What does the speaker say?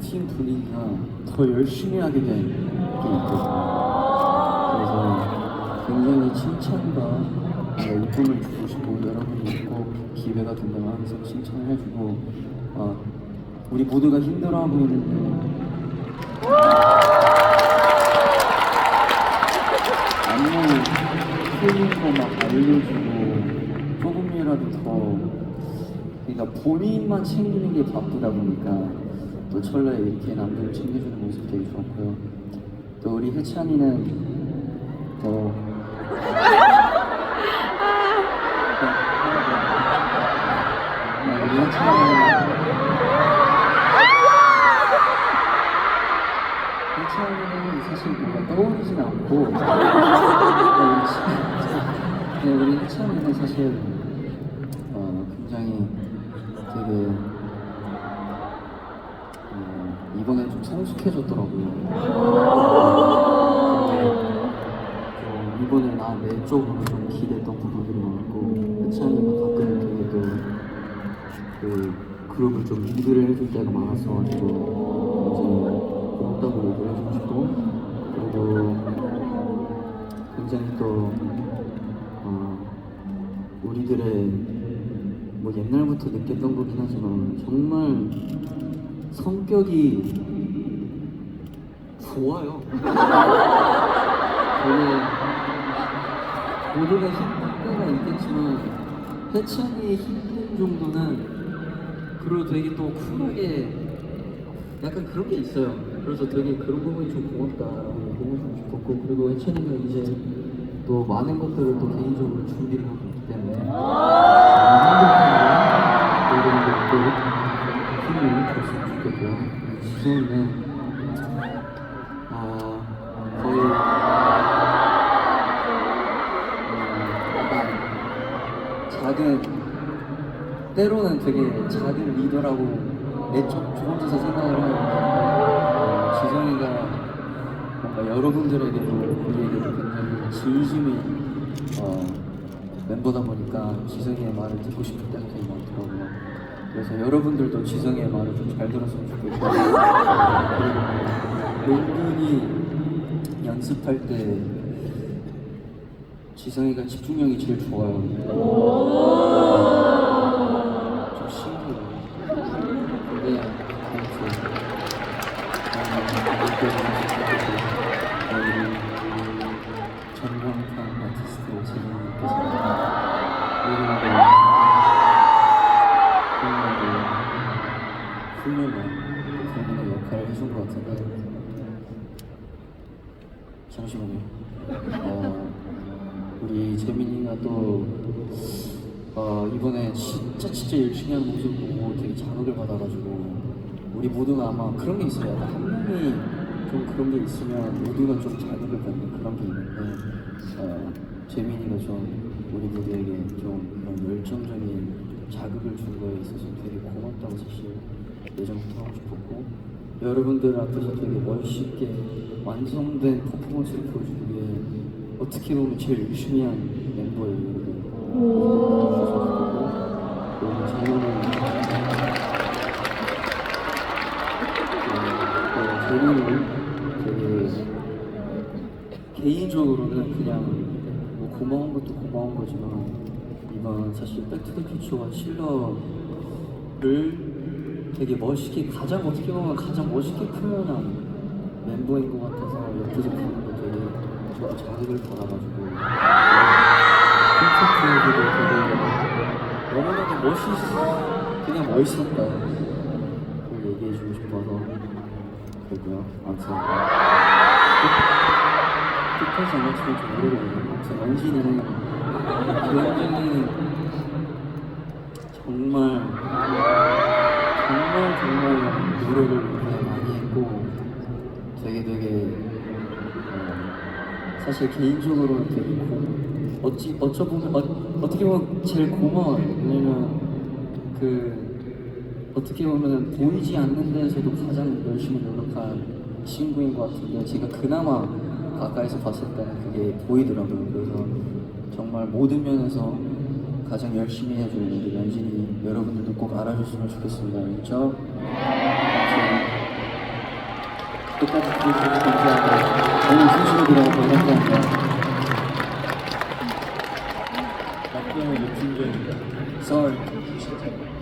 팀 분위기가 더 열심히 하게 된 게 있거든요. 그래서 굉장히 칭찬과 어, 이쁨을 주고 싶고 여러분이 꼭 기회가 된다면 항상 칭찬을 해주고 어, 우리 모두가 힘들어하고 있는데 안무 틀린 거막 알려주고 조금이라도 더 그러니까 본인만 챙기는 게 바쁘다 보니까 또 철러에 이렇게 남들을 챙겨주는 모습 되게 좋았고요. 또 우리 혜찬이는 더 네, 우리 혜찬이는 혜찬이는 사실 뭔가 떠오르진 않고 네, 우리 혜찬이는 사실 어, 굉장히 되게 어, 이번에 좀 성숙해졌더라고요. 어, 이번에 나 내 쪽으로 좀 기대했던 부분들이 많았고 혜찬이가 가끔 되게 또그 그룹을 좀 리드를 해줄 때가 많았어가지고 굉장히 고맙다고 얘기를 해주고 싶고 그리고 굉장히 또 어, 우리들의 뭐 옛날부터 느꼈던 거긴 하지만 정말 성격이 좋아요. 되게 모두가 힘든 때가 있겠지만 해찬이의 힘든 정도는 그리고 되게 또 쿨하게 약간 그런 게 있어요. 그래서 되게 그런 부분이 좀 고맙다라고 보고 싶었고 그리고 해찬이가 이제 또 많은 것들을 또 개인적으로 준비를 하고 있기 때문에 또 힘을 줬으면 좋겠고요. 지성이 작은 때로는 되게 작은 리더라고 내 저, 저 혼자서 생각을 하는데 어, 지성이가 뭔가 여러분들에게도 우리에게도 굉장히 진심이 어, 멤버다 보니까 지성이의 말을 듣고 싶을 때가 되게 많더라고요. 그래서 여러분들도 지성이의 말을 좀 잘 들었으면 좋겠고 그리고 은근히 연습할 때 지성이가 집중력이 제일 좋아요. 좀 신기해요. 근데 잠시만요. 어, 우리 재민이가 또 어, 이번에 진짜 진짜 열심히 하는 모습 보고 되게 자극을 받아가지고 우리 모두가 아마 그런 게 있어요. 한 명이 좀 그런 게 있으면 모두가 좀 자극을 받는 그런 게 있는데 어, 재민이가 좀 우리 모두에게 좀 그런 열정적인 자극을 준 거에 있어서 되게 고맙다고 사실 예전부터 하고 싶었고 여러분들 앞에서 되게 멋있게 완성된 퍼포먼스를 보여주기 위해 어떻게 보면 제일 열심히 한 멤버예요 여러분 그리고 저는 어, 저는 되게 개인적으로는 그냥 뭐 고마운 것도 고마운 거지만 이번 사실 백투더퓨처와 실러를 되게 멋있게 가장 어떻게 보면 가장 멋있게 표현한 멤버인 것 같아서 옆에서 보는 저도 자극을 받아가지고. 콘서트에서도 되게 너무나도 멋있 그냥 멋있었다. 그걸 얘기해주고 싶어서 그랬고요. 아무튼. 끝까지 안 맞추면 좀 모르거든요. 아무튼 원진이는 굉장히 정말 정말 정말 노력을 되게 많이 했고 되게 되게 어, 사실 개인적으로는 되게 고, 어찌 어쩌 보면 어, 어떻게 보면 제일 고마워요. 왜냐면 그 어떻게 보면 보이지 않는 데서도 가장 열심히 노력한 친구인 것 같은데 제가 그나마 가까이서 봤을 때는 그게 보이더라고요. 그래서 정말 모든 면에서 가장 열심히 해준 우리 연진이 여러분들도 꼭 알아줬으면 좋겠습니다. 아무튼 끝까지 들어주셔서 오 늘 순식에 들어가서 감사합니다. 낙동의 육진전입니다. Sorry.